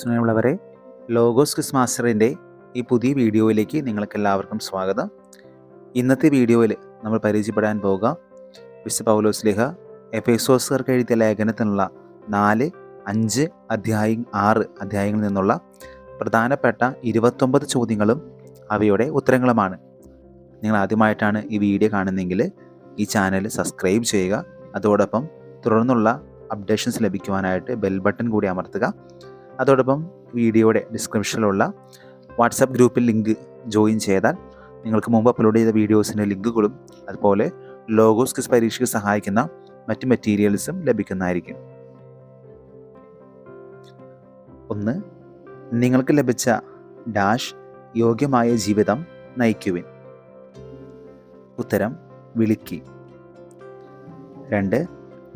സ്നേഹമുള്ളവരെ logos Chris മാസ്റ്ററിന്റെ ഈ പുതിയ വീഡിയോയിലേക്ക് നിങ്ങൾക്ക് എല്ലാവർക്കും സ്വാഗതം. ഇന്നത്തെ വീഡിയോയിൽ നമ്മൾ പരിചയപ്പെടാൻ പോകുക വിശുദ്ധ പൗലോസ് ലിഹ എഫേസോസുകാർക്ക് എഴുതിയ ലേഖനത്തിനുള്ള നാല് അഞ്ച് അധ്യായം ആറ് അധ്യായങ്ങളിൽ നിന്നുള്ള പ്രധാനപ്പെട്ട ഇരുപത്തൊമ്പത് ചോദ്യങ്ങളും അവയുടെ ഉത്തരങ്ങളുമാണ്. നിങ്ങൾ ആദ്യമായിട്ടാണ് ഈ വീഡിയോ കാണുന്നതെങ്കിൽ ഈ ചാനൽ സബ്സ്ക്രൈബ് ചെയ്യുക. അതോടൊപ്പം തുടർന്നുള്ള അപ്ഡേഷൻസ് ലഭിക്കുവാനായിട്ട് ബെൽ ബട്ടൺ കൂടി അമർത്തുക. അതോടൊപ്പം വീഡിയോയുടെ ഡിസ്ക്രിപ്ഷനിലുള്ള വാട്സപ്പ് ഗ്രൂപ്പിൽ ലിങ്ക് ജോയിൻ ചെയ്താൽ നിങ്ങൾക്ക് മുമ്പ് അപ്ലോഡ് ചെയ്ത വീഡിയോസിന്റെ ലിങ്കുകളും അതുപോലെ ലോഗോസ് ക്വിസ് പരീക്ഷയ്ക്ക് സഹായിക്കുന്ന മറ്റ് മെറ്റീരിയൽസും ലഭിക്കുന്നതായിരിക്കും. ഒന്ന് നിങ്ങൾക്ക് ലഭിച്ച ഡാഷ് യോഗ്യമായ ജീവിതം നയിക്കുവിൻ. ഉത്തരം വിളിക്കി. രണ്ട്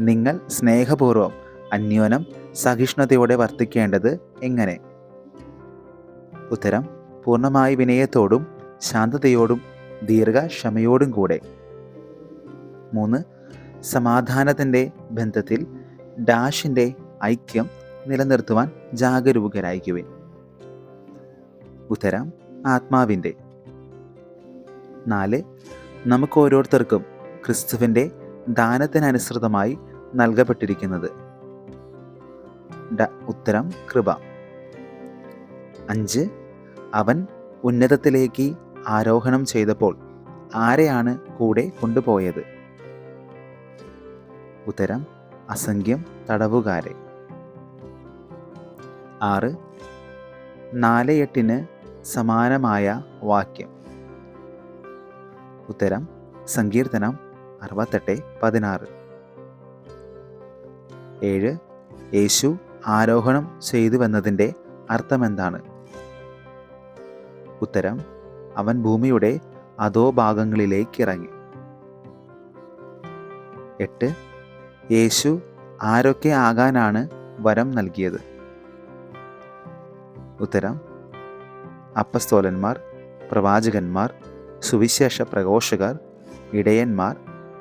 നിങ്ങൾ സ്നേഹപൂർവം അന്യോനം സഹിഷ്ണുതയോടെ വർത്തിക്കേണ്ടത് എങ്ങനെ? ഉത്തരം പൂർണമായി വിനയത്തോടും ശാന്തതയോടും ദീർഘക്ഷമയോടും കൂടെ. മൂന്ന് സമാധാനത്തിന്റെ ബന്ധത്തിൽ ഡാഷിന്റെ ഐക്യം നിലനിർത്തുവാൻ ജാഗരൂകരായിരിക്കുവിൻ. ഉത്തരം ആത്മാവിന്റെ. നാല് നമുക്ക് ഓരോരുത്തർക്കും ക്രിസ്തുവിന്റെ ദാനത്തിനനുസൃതമായി നൽകപ്പെട്ടിരിക്കുന്നത്. ഉത്തരം കൃപ. അഞ്ച് അവൻ ഉന്നതത്തിലേക്ക് ആരോഹണം ചെയ്തപ്പോൾ ആരെയാണ് കൂടെ കൊണ്ടുപോയത്? ഉത്തരം അസംഖ്യം തടവുകാരെ. ആറ് നാല് എട്ടിന് സമാനമായ വാക്യം. ഉത്തരം സങ്കീർത്തനം അറുപത്തെട്ട് പതിനാറ്. ഏഴ് യേശു ആരോഹണം ചെയ്തുവെന്നതിന്റെ അർത്ഥമെന്താണ്? ഉത്തരം അവൻ ഭൂമിയുടെ അതോ ഭാഗങ്ങളിലേക്ക് ഇറങ്ങി എട്ട് യേശു ആരൊക്കെ ആകാനാണ് വരം നൽകിയത്? ഉത്തരം അപ്പസ്തോലന്മാർ പ്രവാചകന്മാർ സുവിശേഷ പ്രഘോഷകർ ഇടയന്മാർ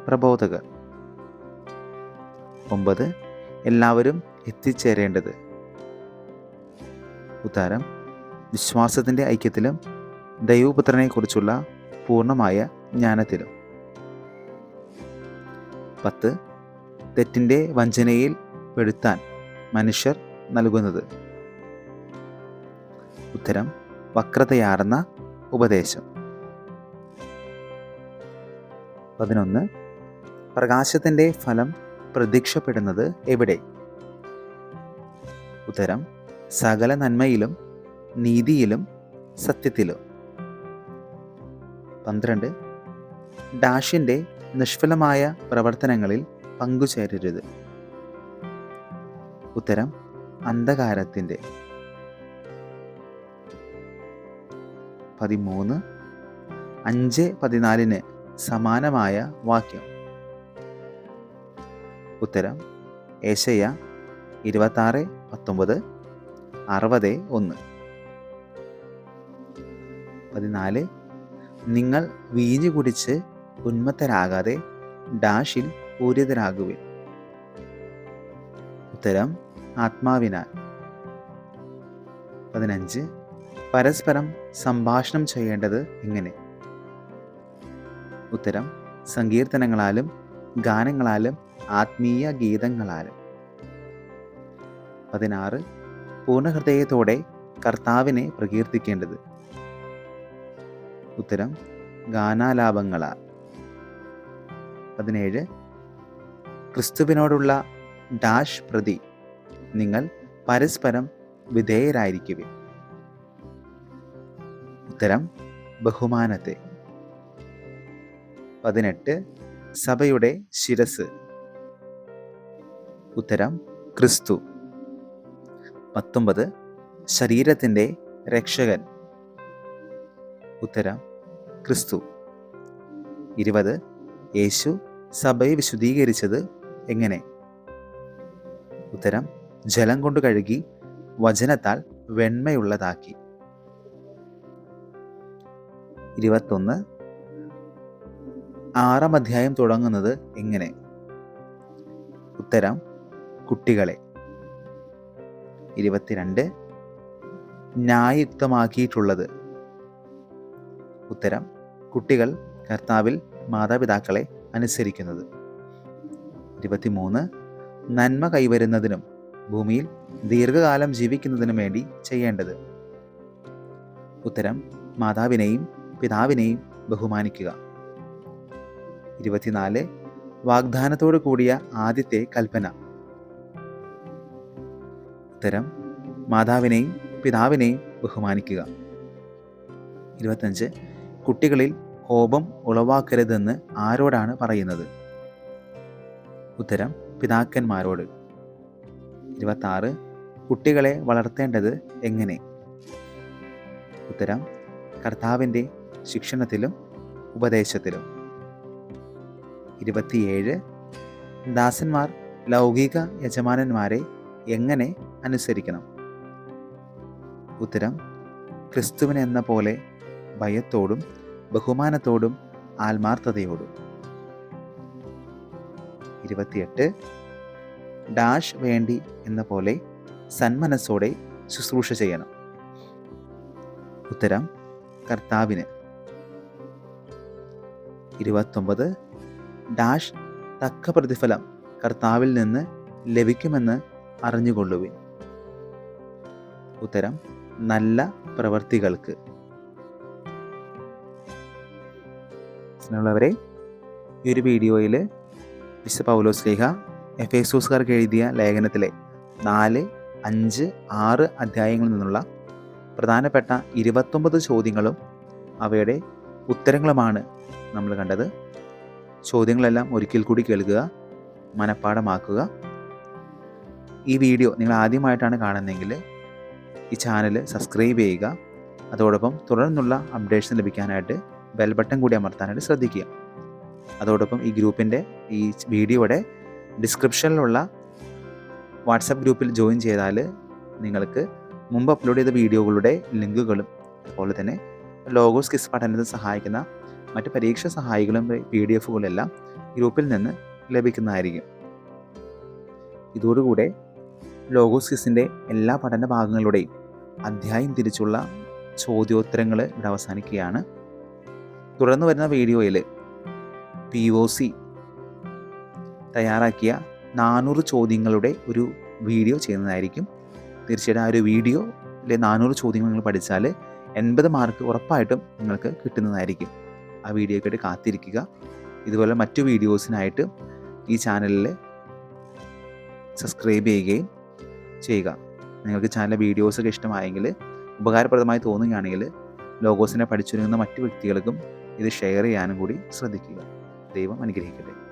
പ്രബോധകർ. ഒമ്പത് എല്ലാവരും എത്തിച്ചേരേണ്ടത്. ഉത്താരം വിശ്വാസത്തിന്റെ ഐക്യത്തിലും ദൈവപുത്രനെക്കുറിച്ചുള്ള പൂർണമായ ജ്ഞാനത്തിലും. പത്ത് തെറ്റിന്റെ വഞ്ചനയിൽ പെടുത്താൻ മനുഷ്യർ നൽകുന്നത്. ഉത്തരം വക്രതയാർന്ന ഉപദേശം. പതിനൊന്ന് പ്രകാശത്തിന്റെ ഫലം പ്രതീക്ഷപ്പെടുന്നത് എവിടെ? ഉത്തരം സകല നന്മയിലും നീതിയിലും സത്യത്തിലും. പന്ത്രണ്ട്. ഡാഷിന്റെ നിഷ്ഫലമായ പ്രവർത്തനങ്ങളിൽ പങ്കുചേരരുത്. ഉത്തരം അന്ധകാരത്തിന്റെ പതിമൂന്ന്. അഞ്ച് പതിനാലിന് സമാനമായ വാക്യം. ഉത്തരം ഏശയ ഇരുപത്താറ് പത്തൊമ്പത് അറുപത് ഒന്ന്. പതിനാല് നിങ്ങൾ വീഞ്ഞു കുടിച്ച് ഉന്മത്തരാകാതെ ഡാഷിൽ പൂരിതരാകുവിൻ. ഉത്തരം ആത്മാവിനാൽ. പതിനഞ്ച് പരസ്പരം സംഭാഷണം ചെയ്യേണ്ടത് എങ്ങനെ? ഉത്തരം സങ്കീർത്തനങ്ങളാലും ഗാനങ്ങളാലും ആത്മീയ ഗീതങ്ങളാലും. പതിനാറ് പൂർണഹൃദയത്തോടെ കർത്താവിനെ പ്രകീർത്തിക്കേണ്ടത്. ഉത്തരം ഗാനാലാപങ്ങളാൽ. പതിനേഴ് ക്രിസ്തുവിനോടുള്ള ഡാഷ് പ്രതി നിങ്ങൾ പരസ്പരം വിധേയരായിരിക്കുവിൻ. ഉത്തരം ബഹുമാനത്തെ. പതിനെട്ട് സഭയുടെ ശിരസ്. ഉത്തരം ക്രിസ്തു. പത്തൊമ്പത്. ശരീരത്തിന്റെ രക്ഷകൻ. ഉത്തരം ക്രിസ്തു. ഇരുപത്. യേശു സഭയെ വിശുദ്ധീകരിച്ചത് എങ്ങനെ? ഉത്തരം ജലം കൊണ്ട് കഴുകി വചനത്താൽ വെണ്മയുള്ളതാക്കി. ഇരുപത്തൊന്ന്. ആറാം അധ്യായം തുടങ്ങുന്നത് എങ്ങനെ? ഉത്തരം കുട്ടികളെ. ഇരുപത്തിരണ്ട് ന്യായയുക്തമാക്കിയിട്ടുള്ളത്. ഉത്തരം കുട്ടികൾ കർത്താവിൽ മാതാപിതാക്കളെ അനുസരിക്കുന്നത്. ഇരുപത്തിമൂന്ന് നന്മ കൈവരുന്നതിനും ഭൂമിയിൽ ദീർഘകാലം ജീവിക്കുന്നതിനും വേണ്ടി ചെയ്യേണ്ടത്. ഉത്തരം മാതാവിനെയും പിതാവിനെയും ബഹുമാനിക്കുക. ഇരുപത്തിനാല് വാഗ്ദാനത്തോടു കൂടിയ ആദ്യത്തെ കൽപ്പന. ഉത്തരം മാതാവിനെയും പിതാവിനെയും ബഹുമാനിക്കുക. ഇരുപത്തഞ്ച് കുട്ടികളിൽ കോപം ഉളവാക്കരുതെന്ന് ആരോടാണ് പറയുന്നത്? ഉത്തരം പിതാക്കന്മാരോട്. ഇരുപത്താറ് കുട്ടികളെ വളർത്തേണ്ടത് എങ്ങനെ? ഉത്തരം കർത്താവിന്റെ ശിക്ഷണത്തിലും ഉപദേശത്തിലും. ഇരുപത്തിയേഴ് ദാസന്മാർ ലൗകിക യജമാനന്മാരെ എങ്ങനെ അനുസരിക്കണം. ഉത്തരം ക്രിസ്തുവിനെന്ന പോലെ ഭയത്തോടും ബഹുമാനത്തോടും ആത്മാർത്ഥതയോടും. ഇരുപത്തിയെട്ട് ഡാഷ് വേണ്ടി എന്ന പോലെ സന്മനസ്സോടെ ശുശ്രൂഷ ചെയ്യണം. ഉത്തരം കർത്താവിന്. ഇരുപത്തൊമ്പത് ഡാഷ് തക്ക പ്രതിഫലം കർത്താവിൽ നിന്ന് ലഭിക്കുമെന്ന് അറിഞ്ഞുകൊള്ളുവിൻ. ഉത്തരം നല്ല പ്രവർത്തികൾക്ക്. സ്നേഹമുള്ളവരെ ഈ ഒരു വീഡിയോയിൽ വിശ പൗലോസ് ലേഖ എഫ് എസോസുകാർക്ക് എഴുതിയ ലേഖനത്തിലെ നാല് അഞ്ച് ആറ് അധ്യായങ്ങളിൽ നിന്നുള്ള പ്രധാനപ്പെട്ട ഇരുപത്തൊമ്പത് ചോദ്യങ്ങളും അവയുടെ ഉത്തരങ്ങളുമാണ് നമ്മൾ കണ്ടത്. ചോദ്യങ്ങളെല്ലാം ഒരിക്കൽ കൂടി കേൾക്കുക മനഃപ്പാടമാക്കുക ഈ വീഡിയോ നിങ്ങൾ ആദ്യമായിട്ടാണ് കാണുന്നതെങ്കിൽ ഈ ചാനൽ സബ്സ്ക്രൈബ് ചെയ്യുക. അതോടൊപ്പം തുടർന്നുള്ള അപ്ഡേഷൻ ലഭിക്കാനായിട്ട് ബെൽ ബട്ടൺ കൂടി അമർത്താനായിട്ട് ശ്രദ്ധിക്കുക. അതോടൊപ്പം ഈ ഗ്രൂപ്പിന്റെ ഈ വീഡിയോയുടെ ഡിസ്ക്രിപ്ഷനിലുള്ള വാട്സപ്പ് ഗ്രൂപ്പിൽ ജോയിൻ ചെയ്താൽ നിങ്ങൾക്ക് മുമ്പ് അപ്ലോഡ് ചെയ്ത വീഡിയോകളുടെ ലിങ്കുകളും അതുപോലെ തന്നെ ലോഗോസ് കിസ് പഠനത്തിന് സഹായിക്കുന്ന മറ്റ് പരീക്ഷ സഹായികളും പി ഡി എഫുകളെല്ലാം ഗ്രൂപ്പിൽ നിന്ന് ലഭിക്കുന്നതായിരിക്കും. ഇതോടുകൂടെ ലോഗോസ് കിസിന്റെ എല്ലാ പഠന ഭാഗങ്ങളുടെയും അധ്യായം തിരിച്ചുള്ള ചോദ്യോത്തരങ്ങൾ ഇവിടെ അവസാനിക്കുകയാണ്. തുടർന്ന് വരുന്ന വീഡിയോയിൽ പി ഒ സി തയ്യാറാക്കിയ നാനൂറ് ചോദ്യങ്ങളുടെ ഒരു വീഡിയോ ചെയ്യുന്നതായിരിക്കും. തീർച്ചയായിട്ടും ആ ഒരു വീഡിയോ അല്ലെ നാനൂറ് ചോദ്യങ്ങൾ നിങ്ങൾ പഠിച്ചാൽ എൺപത് മാർക്ക് ഉറപ്പായിട്ടും നിങ്ങൾക്ക് കിട്ടുന്നതായിരിക്കും. ആ വീഡിയോയ്ക്കായിട്ട് കാത്തിരിക്കുക. ഇതുപോലെ മറ്റു വീഡിയോസിനായിട്ട് ഈ ചാനലിൽ സബ്സ്ക്രൈബ് ചെയ്യുകയും ചെയ്യുക. നിങ്ങൾക്ക് ചാനലിലെ വീഡിയോസൊക്കെ ഇഷ്ടമായെങ്കിൽ ഉപകാരപ്രദമായി തോന്നുകയാണെങ്കിൽ ലോഗോസിനെ പഠിച്ചൊരുങ്ങുന്ന മറ്റു വ്യക്തികൾക്കും ഇത് ഷെയർ ചെയ്യാനും കൂടി ശ്രദ്ധിക്കുക. ദൈവം അനുഗ്രഹിക്കട്ടെ.